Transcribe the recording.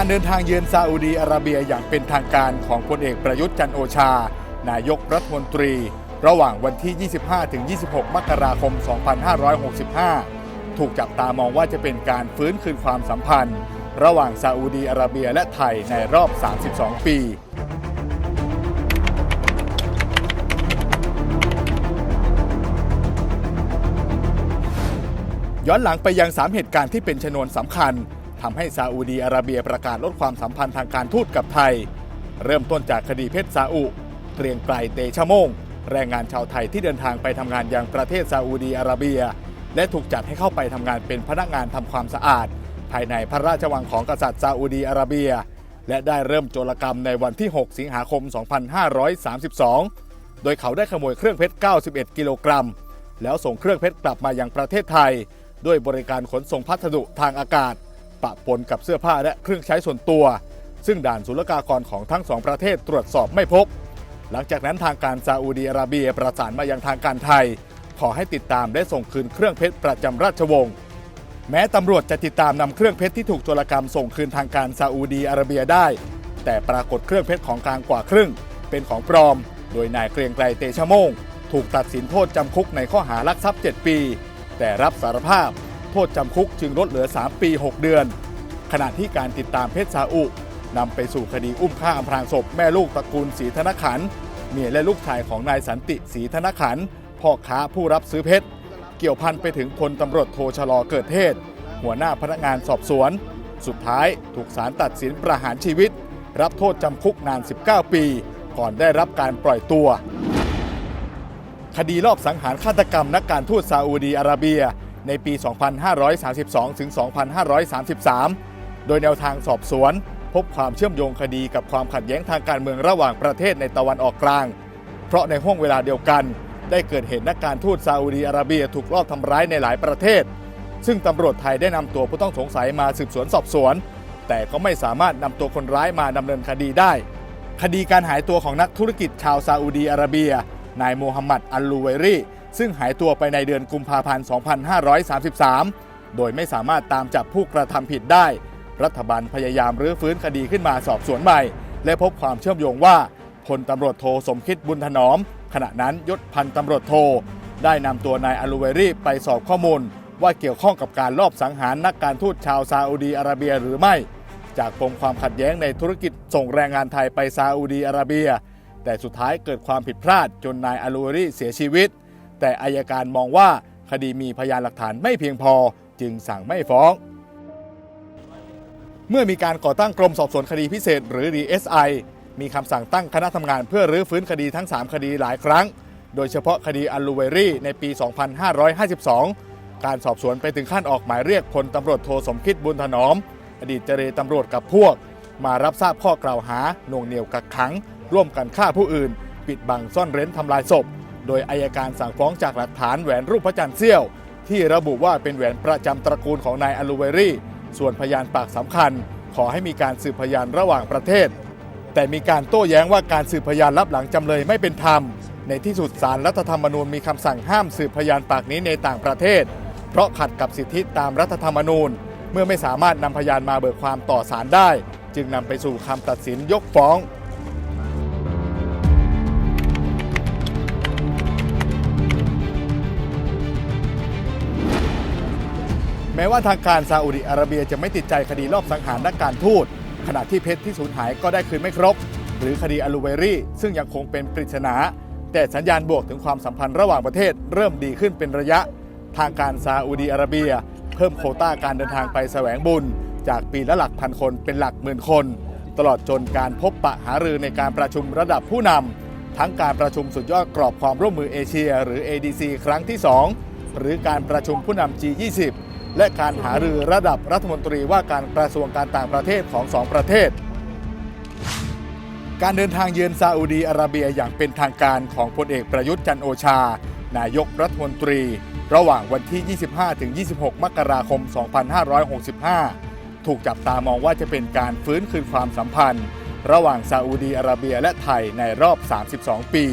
การเดินทางเยือนซาอุดีอาระเบียอย่างเป็นทางการของพลเอกประยุทธ์จันโอชา นายกรัฐมนตรี ระหว่างวันที่ 25-26 มกราคม 2565 ถูกจับตามองว่าจะเป็นการฟื้นคืนความสัมพันธ์ ระหว่างซาอุดีอาระเบียและไทยในรอบ 32 ปีย้อนหลังไปยัง 3 เหตุการณ์ที่เป็นชนวนสำคัญ ทำให้ซาอุดีอาระเบียประกาศลดความสัมพันธ์ทางการทูตกับไทย เริ่มต้นจากคดีเพชรซาอุเกรียงไกลเตชะโมง แรงงานชาวไทยที่เดินทางไปทำงานยังประเทศซาอุดีอาระเบีย และถูกจัดให้เข้าไปทำงานเป็นพนักงานทำความสะอาด ภายในพระราชวังของกษัตริย์ซาอุดีอาระเบีย และได้เริ่มโจรกรรมในวันที่ 6 สิงหาคม 2532 โดยเขาได้ขโมยเครื่องเพชร 91 กิโลกรัม แล้วส่งเครื่องเพชรกลับมายังประเทศไทย ด้วยบริการขนส่งพัสดุทางอากาศ ปะปนกับเสื้อผ้าและเครื่องใช้ส่วนตัว ซึ่งด่านศุลกากรของทั้งสองประเทศตรวจสอบไม่พบ หลังจากนั้นทางการซาอุดีอาระเบียประสานมายังทางการไทย ขอให้ติดตามและส่งคืนเครื่องเพชรประจำราชวงศ์แม้ตำรวจจะติดตามนำเครื่องเพชรที่ถูกโจรกรรมส่งคืนทางการซาอุดีอาระเบียได้ แต่ปรากฏเครื่องเพชรของกลางกว่าครึ่ง เป็นของปลอม โดยนายเกรียงไกรเตชะโมง ถูกตัดสินโทษจำคุกในข้อหารักทรัพย์ 7 ปี แต่รับสารภาพ โทษจำคุกจึงลดเหลือ 3 ปี 6 เดือน ขณะที่การติดตามเพชรซาอุนำไปสู่คดีอุ้มฆ่าอำพรางศพแม่ลูกตระกูลศรีธนขันเมียและลูกชายของนายสันติศรีธนขันพ่อค้าผู้รับซื้อเพชร เกี่ยวพันไปถึงพลตำรวจโทชลอเกิดเทศ หัวหน้าพนักงานสอบสวน สุดท้ายถูกศาลตัดสินประหารชีวิต รับโทษจำคุกนาน 19 ปี ก่อนได้รับการปล่อยตัว คดีรอบสังหารฆาตกรรมนักการทูตซาอุดีอาระเบีย ในปี 2532 ถึง 2533 โดยแนวทางสอบสวน พบความเชื่อมโยงคดีกับความขัดแย้งทางการเมืองระหว่างประเทศในตะวันออกกลาง เพราะในห้วงเวลาเดียวกัน ได้เกิดเหตุนักการทูตซาอุดีอาระเบียถูกลอบทำร้ายในหลายประเทศ ซึ่งตำรวจไทยได้นำตัวผู้ต้องสงสัยมาสืบสวนสอบสวน แต่ก็ไม่สามารถนำตัวคนร้ายมาดำเนินคดีได้ คดีการหายตัวของนักธุรกิจชาวซาอุดีอาระเบีย นายโมฮัมหมัดอัลลูเวรี ซึ่งหายตัวไปในเดือนกุมภาพันธ์ 2533 โดยไม่สามารถตามจับผู้กระทำผิดได้ รัฐบาลพยายามรื้อฟื้นคดีขึ้นมาสอบสวนใหม่ และพบความเชื่อมโยงว่าพลตำรวจโทสมคิดบุญถนอม ขณะนั้นยศพันตำรวจโท ได้นำตัวนายอัลลูเวรีไปสอบข้อมูล ว่าเกี่ยวข้องกับการลอบสังหารนักการทูตชาวซาอุดีอาระเบียหรือไม่ จากปมความขัดแย้งในธุรกิจส่งแรงงานไทยไปซาอุดีอาระเบีย แต่สุดท้ายเกิดความผิดพลาดจนนายอัลลูเวรีเสียชีวิต แต่อายการมองว่าคดีมีพยานหลักฐานไม่เพียงพอจึงสั่งไม่ฟ้อง เมื่อมีการก่อตั้งกรมสอบสวนคดีพิเศษหรือ DSI มีคำสั่งตั้งคณะทำงานเพื่อรื้อฟื้นคดีทั้ง 3 คดีหลายครั้ง โดยเฉพาะคดีอัลลูเวรี่ในปี 2552 การสอบสวนไปถึงขั้นออกหมายเรียกพลตำรวจโทสมคิดบุญถนอม อดีตเจรตำรวจกับพวก มารับทราบข้อกล่าวหาหน่วงเหนี่ยวกักขัง ร่วมกันฆ่าผู้อื่น ปิดบังซ่อนเร้นทำลายศพ โดยอายการสั่งฟ้องจากหลักฐานแหวนรูปพระจันทร์เสี้ยว ที่ระบุว่าเป็นแหวนประจำตระกูลของนายอัลลูเวรี่ ส่วนพยานปากสำคัญ ขอให้มีการสืบพยานระหว่างประเทศ แต่มีการโต้แย้งว่าการสืบพยานรับหลังจำเลยไม่เป็นธรรม ในที่สุดศาลรัฐธรรมนูญมีคำสั่งห้ามสืบพยานปากนี้ในต่างประเทศ เพราะขัดกับสิทธิตามรัฐธรรมนูญ เมื่อไม่สามารถนำพยานมาเบิกความต่อศาลได้ จึงนำไปสู่คำตัดสินยกฟ้อง แม้ว่าทางการซาอุดิอาระเบียจะไม่ติดใจคดีรอบสังหารนักการทูต ขณะที่เพชรที่สูญหายก็ได้คืนไม่ครบ หรือคดีอลูเวรี่ ซึ่งยังคงเป็นปริศนา แต่สัญญาณบวกถึงความสัมพันธ์ระหว่างประเทศ เริ่มดีขึ้นเป็นระยะ ทางการซาอุดีอาระเบีย เพิ่มโคต้าการเดินทางไปแสวงบุญ จากปีละหลักพันคนเป็นหลักหมื่นคน ตลอดจนการพบปะหารือในการประชุมระดับผู้นำทั้งการประชุมสุดยอดกรอบความร่วมมือเอเชีย หรือ ADC ครั้งที่ 2 หรือการประชุมผู้นำ G20 และการหารือระดับรัฐมนตรีว่าการกระทรวงการต่างประเทศของสองประเทศ การเดินทางเยือนซาอุดีอาระเบียอย่างเป็นทางการของพลเอกประยุทธ์จันโอชา นายกรัฐมนตรี ระหว่างวันที่ 25-26 มกราคม 2565 ถูกจับตามองว่าจะเป็นการฟื้นคืนความสัมพันธ์ ระหว่างซาอุดีอาระเบียและไทยในรอบ 32 ปี